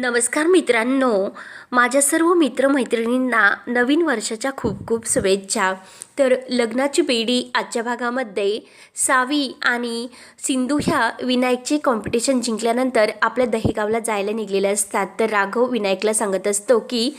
नमस्कार मित्रांनो. माझ्या सर्व मित्रमैत्रिणींना नवीन वर्षाच्या खूप खूप शुभेच्छा. तर लग्नाची बेडी आजच्या भागामध्ये सावी आणि सिंधू ह्या विनायकचे कॉम्पिटिशन जिंकल्यानंतर आपल्या दहेगावला जायला निघलेल्या असतात. तर राघव विनायकला सांगत असतो की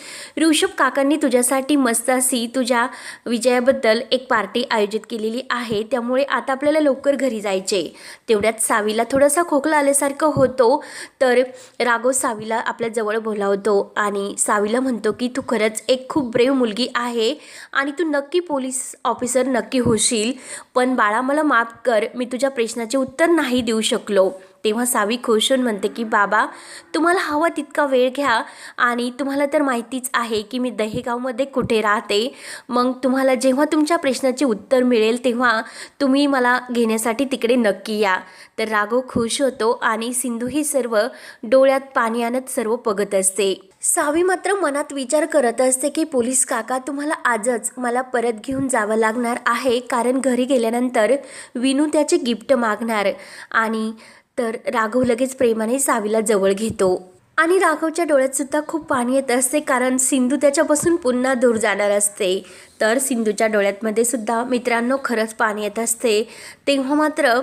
ऋषभ काकांनी तुझ्यासाठी मस्त अशी तुझ्या विजयाबद्दल एक पार्टी आयोजित केलेली आहे. त्यामुळे आता आपल्याला लवकर घरी जायचे तेवढ्यात सावीला थोडासा खोकला आल्यासारखं होतो. तर राघव सावीला आपल्या जवळ बोलावतो आणि सावीला म्हणतो की तू खरंच एक खूप ब्रेव मुलगी आहे आणि तू नक्की पोलीस ऑफिसर नक्की होशील. पण बाळा मला माफ कर मी तुझ्या प्रश्नाचे उत्तर नाही देऊ शकलो. तेव्हा सावी खुश होऊन म्हणते की बाबा तुम्हाला हवा तितका वेळ घ्या आणि तुम्हाला तर माहितीच आहे की मी दहेगावमध्ये कुठे राहते. मग तुम्हाला जेव्हा तुमच्या प्रश्नाचे उत्तर मिळेल तेव्हा तुम्ही मला घेण्यासाठी तिकडे नक्की या. तर राघव खुश होतो आणि सिंधू ही सर्व डोळ्यात पाणी आणत सर्व बघत असते. सावी मात्र मनात विचार करत असते की पोलीस काका तुम्हाला आजच मला परत घेऊन जावं लागणार आहे कारण घरी गेल्यानंतर विनू त्याचे गिफ्ट मागणार. आणि तर राघव लगेच प्रेमाने सावीला जवळ घेतो. आणि राघवच्या डोळ्यात सुद्धा खूप पाणी येत असते कारण सिंधू त्याच्यापासून पुन्हा दूर जाणार असते. तर सिंधूच्या डोळ्यातमध्ये सुद्धा मित्रांनो खरंच पाणी येत असते. तेव्हा मात्र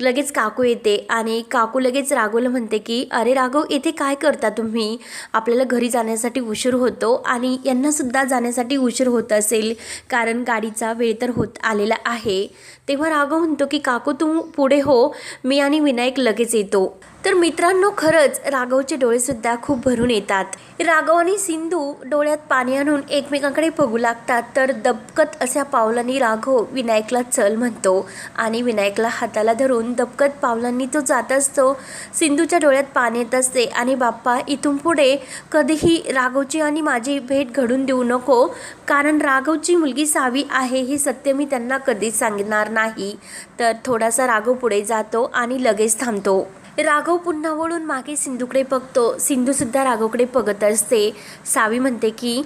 लगेच काकू येते आणि काकू लगेच राघवला म्हणते की अरे राघव येथे काय करता तुम्ही? आपल्याला घरी जाण्यासाठी उशीर होतो आणि यांनासुद्धा जाण्यासाठी उशीर होत असेल कारण गाडीचा वेळ तर होत आलेला आहे. तेव्हा राघव म्हणतो की काकू तू पुढे हो मी आणि विनायक लगेच येतो. तर मित्रांनो खरंच राघवचे डोळेसुद्धा खूप भरून येतात. राघव आणि सिंधू डोळ्यात पाणी आणून एकमेकांकडे बघू लागतात. तर दबकत अशा पावलांनी राघव विनायकला चल म्हणतो आणि विनायकला हाताला धरून दबकत पावलांनी तो जात असतो. सिंधूच्या डोळ्यात पाणी येत असते आणि बाप्पा इथून पुढे कधीही राघवची आणि माझी भेट घडून देऊ नको. कारण राघवची मुलगी सावी आहे हे सत्य मी त्यांना कधीच सांगणार नाही. तर थोडासा राघव पुढे जातो आणि लगेच थांबतो. राघव पुन्हा वळून मागे सिंधूकडे बघतो. सिंधूसुद्धा राघवकडे बघत असते. सावी म्हणते की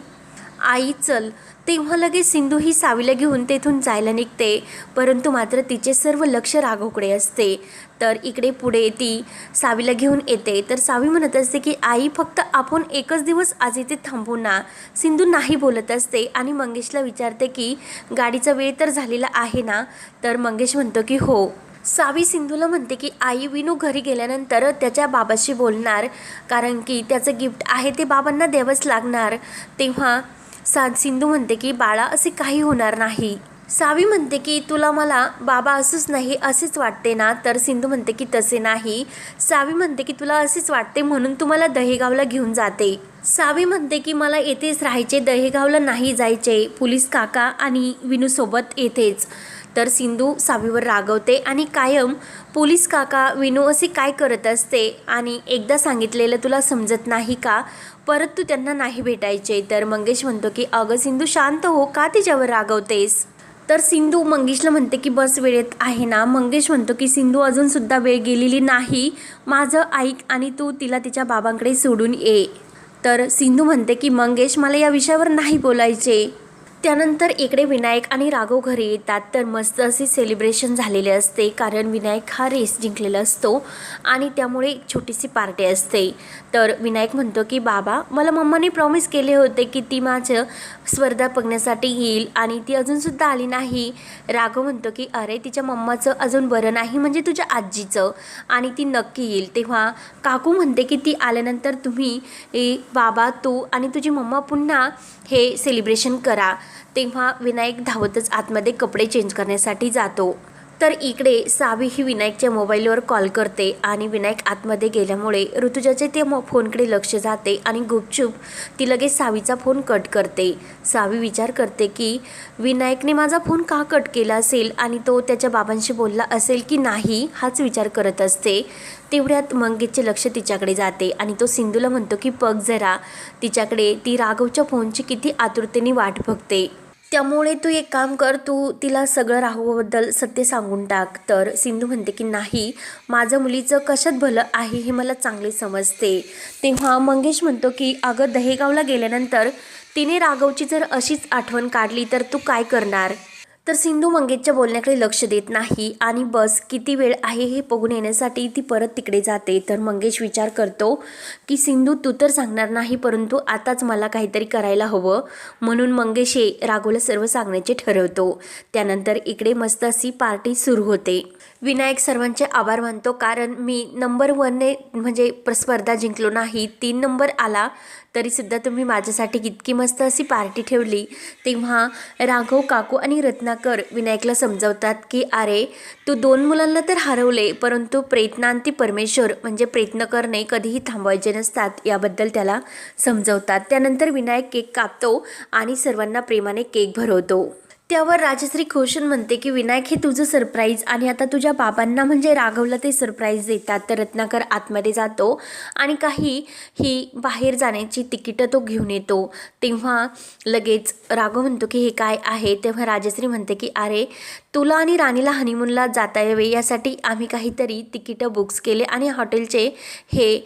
आई चल. तेव्हा लगेच सिंधू ही सावीला घेऊन तेथून जायला निघते. परंतु मात्र तिचे सर्व लक्ष राघवकडे असते. तर इकडे पुढे ती सावीला घेऊन येते. तर सावी म्हणत असते की आई फक्त आपण एकच दिवस आज इथे थांबू ना. सिंधू नाही बोलत असते आणि मंगेशला विचारते की गाडीचा वेळ तर झालेला आहे ना? तर मंगेश म्हणतो की हो. सावी सिंधूला म्हणते की आई विनू घरी गेल्यानंतर त्याच्या बाबाशी बोलणार कारण की त्याचं गिफ्ट आहे ते बाबांना द्यावंच लागणार. तेव्हा सा सिंधू म्हणते की बाळा असे काही होणार नाही. सावी म्हणते की तुला मला बाबा असूच नाही असेच वाटते ना? तर सिंधू म्हणते की तसे नाही. सावी म्हणते की तुला असेच वाटते म्हणून तुम्हाला दहेगावला घेऊन जाते. सावी म्हणते की मला येथेच राहायचे दहेगावला नाही जायचे. पोलीस काका आणि विनूसोबत येथेच. तर सिंधू सावीवर रागवते आणि कायम पोलीस काका विनू असे काय करत असते आणि एकदा सांगितलेलं तुला समजत नाही का? परत तू त्यांना नाही भेटायचे. तर मंगेश म्हणतो की अगं सिंधू शांत हो का तिच्यावर रागवतेस? तर सिंधू मंगेशला म्हणते की बस वेळेत आहे ना. मंगेश म्हणतो की सिंधू अजूनसुद्धा वेळ गेलेली नाही. माझं ऐक आणि तू तिला तिच्या बाबांकडे सोडून ये. तर सिंधू म्हणते की मंगेश मला या विषयावर नाही बोलायचे. त्यानंतर इकडे विनायक आणि राघव घरी येतात. तर मस्त असे सेलिब्रेशन झालेले असते. कारण विनायक हा रेस जिंकलेला असतो आणि त्यामुळे एक छोटीशी पार्टी असते. तर विनायक म्हणतो की बाबा मला मम्माने प्रॉमिस केले होते की ती माझं स्पर्धा बघण्यासाठी येईल आणि ती अजूनसुद्धा आली नाही. राघव म्हणतो की अरे तिच्या मम्माचं अजून बरं नाही म्हणजे तुझ्या आजीचं. आणि ती नक्की येईल. तेव्हा काकू म्हणते की ती आल्यानंतर तुम्ही बाबा तू आणि तुझी मम्मा पुन्हा हे सेलिब्रेशन करा. तेव्हा विनायक धावतच आतमध्ये कपडे चेंज करण्यासाठी जातो. तर इकडे सावी ही विनायकच्या मोबाईलवर कॉल करते आणि विनायक आतमध्ये गेल्यामुळे ऋतुजाचे ते मो फोनकडे लक्ष जाते आणि गुपचूप ती लगेच सावीचा फोन कट करते. सावी विचार करते की विनायकने माझा फोन का कट केला असेल आणि तो त्याच्या बाबांशी बोलला असेल की नाही हाच विचार करत असते. तेवढ्यात मंगेशचे लक्ष तिच्याकडे जाते आणि तो सिंधूला म्हणतो की पग जरा तिच्याकडे ती राघवच्या फोनची किती आतुरतेने वाट बघते. त्यामुळे तू एक काम कर तू तिला सगळं राहूबद्दल सत्य सांगून टाक. तर सिंधू म्हणते की नाही माझं मुलीचं कशात भलं आहे हे मला चांगले समजते. तेव्हा मंगेश म्हणतो की अगं दहेगावला गेल्यानंतर तिने राघवची जर अशीच आठवण काढली तर तू काय करणार? तर सिंधू मंगेशच्या बोलण्याकडे लक्ष देत नाही आणि बस किती वेळ आहे हे बघून येण्यासाठी ती परत तिकडे जाते. तर मंगेश विचार करतो की सिंधू तू तर सांगणार नाही परंतु आताच मला काहीतरी करायला हवं. म्हणून मंगेश हे राघोला सर्व सांगण्याचे ठरवतो. त्यानंतर इकडे मस्त अशी पार्टी सुरू होते. विनायक सर्वांचे आभार मानतो कारण मी नंबर वनने म्हणजे प्र- स्पर्धा जिंकलो नाही. तीन नंबर आला तरीसुद्धा तुम्ही माझ्यासाठी इतकी मस्त अशी पार्टी ठेवली. तेव्हा राघव काकू आणि रत्नाकर विनायकला समजवतात की अरे तू दोन मुलांना तर हरवले परंतु प्रयत्नांती परमेश्वर म्हणजे प्रयत्न करणे कधीही थांबवायचे नसतात. याबद्दल त्याला समजवतात. त्यानंतर विनायक केक कापतो आणि सर्वांना प्रेमाने केक भरवतो. त्यावर राजश्री खोशन म्हणते की विनायक हे तुझं सरप्राईज आणि आता तुझ्या बाबांना म्हणजे राघवला ते सरप्राईज देतात. तर रत्नाकर आतमध्ये जातो आणि काही ही बाहेर जाण्याची तिकीटं तो घेऊन येतो. तेव्हा लगेच राघव म्हणतो की हे काय आहे? तेव्हा राजश्री म्हणते की अरे तुला आणि राणीला हनीमूनला जाता यावे. यासाठी आम्ही काहीतरी तिकीटं बुक्स केले आणि हॉटेलचे हे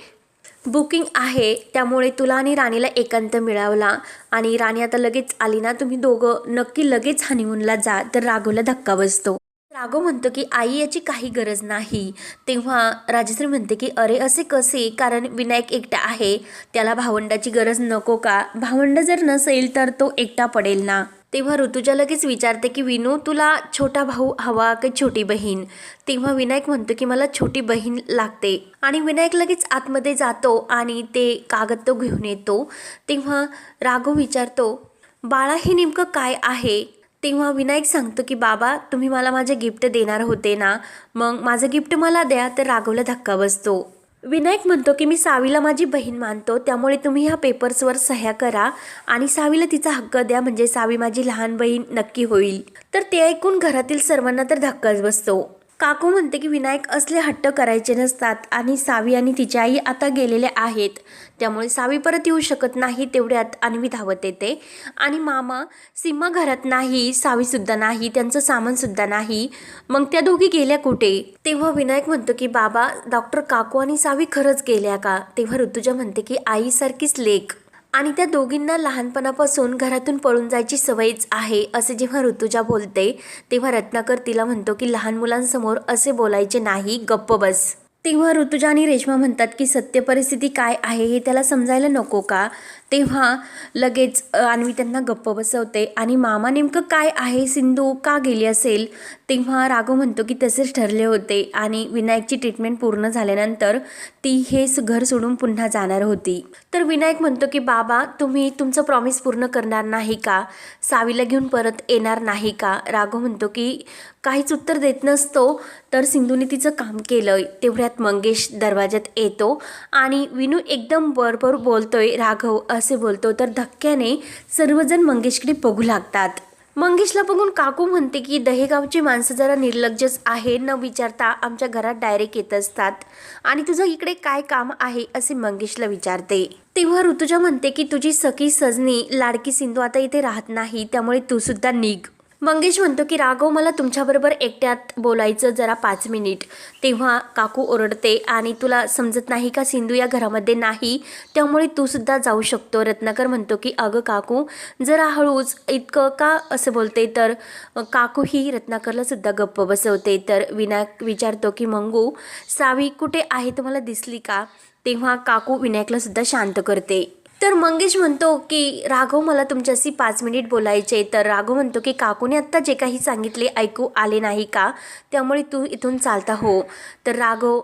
बुकिंग आहे त्यामुळे तुला आणि राणीला एकांत मिळावला. आणि राणी आता लगेच आली ना तुम्ही दोघं नक्की लगेच हनीमूनला जा तर राघवला धक्का बसतो. राघव म्हणतो की आई याची काही गरज नाही. तेव्हा राजश्री म्हणते की अरे असे कसे? कारण विनायक एकटा आहे. त्याला भावंडाची गरज नको का? भावंड जर नसेल तर तो एकटा पडेल ना. तेव्हा ऋतुजा लगेच विचारते की विनू तुला छोटा भाऊ हवा की छोटी बहीण? तेव्हा विनायक म्हणतो की मला छोटी बहीण लागते. आणि विनायक लगेच आतमध्ये जातो आणि ते कागद तो घेऊन येतो. तेव्हा राघव विचारतो बाळा हे नेमकं काय आहे? तेव्हा विनायक सांगतो की बाबा तुम्ही मला माझे गिफ्ट देणार होते ना. मग माझं गिफ्ट मला द्या. तर राघवला धक्का बसतो. विनायक म्हणतो की मी सावीला माझी बहीण मानतो त्यामुळे तुम्ही ह्या पेपर्सवर सह्या करा आणि सावीला तिचा हक्क द्या म्हणजे सावी माझी लहान बहीण नक्की होईल. तर ते ऐकून घरातील सर्वांना तर धक्काच बसतो. काकू म्हणते की विनायक असले हट्ट करायचे नसतात आणि सावी आणि तिची आई आता गेलेल्या आहेत. त्यामुळे सावी परत येऊ शकत नाही तेवढ्यात अन्वी धावत येते. आणि मामा सीमा घरात नाही सावीसुद्धा नाही त्यांचं सामानसुद्धा नाही. मग त्या दोघी गेल्या कुठे? तेव्हा विनायक म्हणतो की बाबा डॉक्टर काकू आणि सावी खरंच गेल्या का? तेव्हा ऋतुजा म्हणते की आईसारखीच लेख आणि त्या दोघींना लहानपणापासून घरातून पळून जायची सवयच आहे असे जेव्हा ऋतुजा बोलते तेव्हा रत्नाकर तिला म्हणतो की लहान मुलांसमोर असे बोलायचे नाही गप्प बस. तेव्हा ऋतुजा आणि रेश्मा म्हणतात की सत्य परिस्थिती काय आहे हे त्याला समजायला नको का? तेव्हा लगेच अ, त्यांना गप्प बसवते आणि मामा नेमकं काय आहे? सिंधू का गेली असेल? तेव्हा राघव म्हणतो की तसेच ठरले होते आणि विनायकची ट्रीटमेंट पूर्ण झाल्यानंतर ती हे घर सोडून पुन्हा जाणार होती. तर विनायक म्हणतो की बाबा तुम्ही तुमचं प्रॉमिस पूर्ण करणार नाही का? सावीला घेऊन परत येणार नाही का? राघव म्हणतो की काहीच उत्तर देत नसतो तर सिंधूने तिचं काम केलं तेवढ्यात मंगेश दरवाज्यात येतो आणि विनू एकदम बरोबर बोलतोय. राघव असे बोलतो तर धक्क्याने सर्वजण मंगेशकडे बघू लागतात. मंगेशला बघून काकू म्हणते की दहेगावची माणसं जरा निर्लज्जच आहे न विचारता आमच्या घरात डायरेक्ट येत असतात. आणि तुझं इकडे काय काम आहे? असे मंगेशला विचारते. तेव्हा ऋतुजा म्हणते की तुझी सखी सजनी लाडकी सिंधू आता इथे राहत नाही त्यामुळे तू सुद्धा निघ. मंगेश म्हणतो की राघव मला तुमच्याबरोबर एकट्यात बोलायचं जरा पाच मिनिट. तेव्हा काकू ओरडते आणि तुला समजत नाही का सिंधू या घरामध्ये नाही? त्यामुळे तू सुद्धा जाऊ शकतो. रत्नाकर म्हणतो की अगं काकू जरा हळूच. इतकं का असं बोलते? तर काकू ही रत्नाकरला सुद्धा गप्प बसवते. तर विनायक विचारतो की मंगू सावी कुठे आहे? तुम्हाला दिसली का? तेव्हा काकू विनायकला सुद्धा शांत करते. तर मंगेश म्हणतो की राघव मला तुमच्याशी पाच मिनिट बोलायचे तर राघव म्हणतो की काकूने आत्ता जे काही सांगितले ऐकू आले नाही का? त्यामुळे तू इथून चालता हो. तर राघव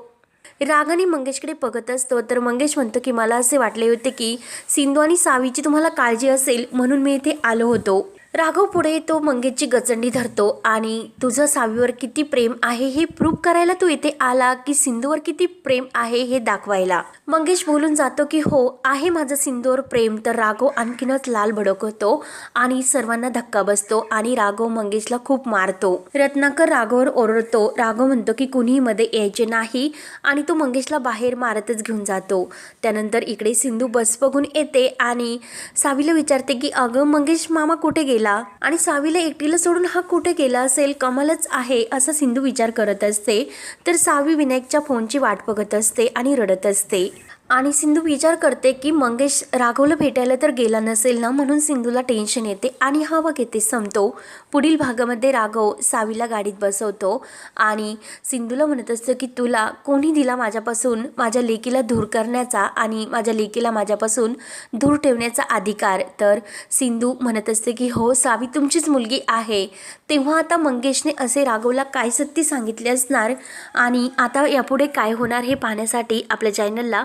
रागाने मंगेशकडे बघत असतो. तर मंगेश म्हणतो की मला असे वाटले होते की सिंधू आणि सावीची तुम्हाला काळजी असेल म्हणून मी इथे आलो होतो. राघव पुढे तो मंगेशची गचंडी धरतो आणि तुझं सावीवर किती प्रेम आहे हे प्रूव्ह करायला तू इथे आला की सिंधूवर किती प्रेम आहे हे दाखवायला? मंगेश बोलून जातो की हो आहे माझं सिंधूवर प्रेम. तर राघव आणखीनच लाल भडक होतो आणि सर्वांना धक्का बसतो आणि राघव मंगेशला खूप मारतो. रत्नाकर राघववर ओरडतो. राघव म्हणतो की कुणीही मध्ये यायचे नाही आणि तो मंगेशला बाहेर मारतच घेऊन जातो. त्यानंतर इकडे सिंधू बस बघून येते आणि सावीला विचारते की अगं मंगेश मामा कुठे गेला? आणि सावीला एकटीला सोडून हा कुठे गेला असेल? कमालच आहे असा सिंधू विचार करत असते. तर सावी विनायकच्या फोनची वाट बघत असते आणि रडत असते. आणि सिंधू विचार करते की मंगेश राघवला भेटायला तर गेला नसेल ना म्हणून सिंधूला टेन्शन येते आणि हवा घेते संपतो पुढील भागामध्ये राघव सावीला गाडीत बसवतो आणि सिंधूला म्हणत असतं की तुला कोणी दिला माझ्यापासून माझ्या लेकीला दूर करण्याचा आणि माझ्या लेकीला माझ्यापासून दूर ठेवण्याचा अधिकार? तर सिंधू म्हणत असते की हो सावी तुमचीच मुलगी आहे. तेव्हा आता मंगेशने असे राघवला काय सत्य सांगितले असणार? आणि आता यापुढे काय होणार हे पाहण्यासाठी आपल्या चॅनलला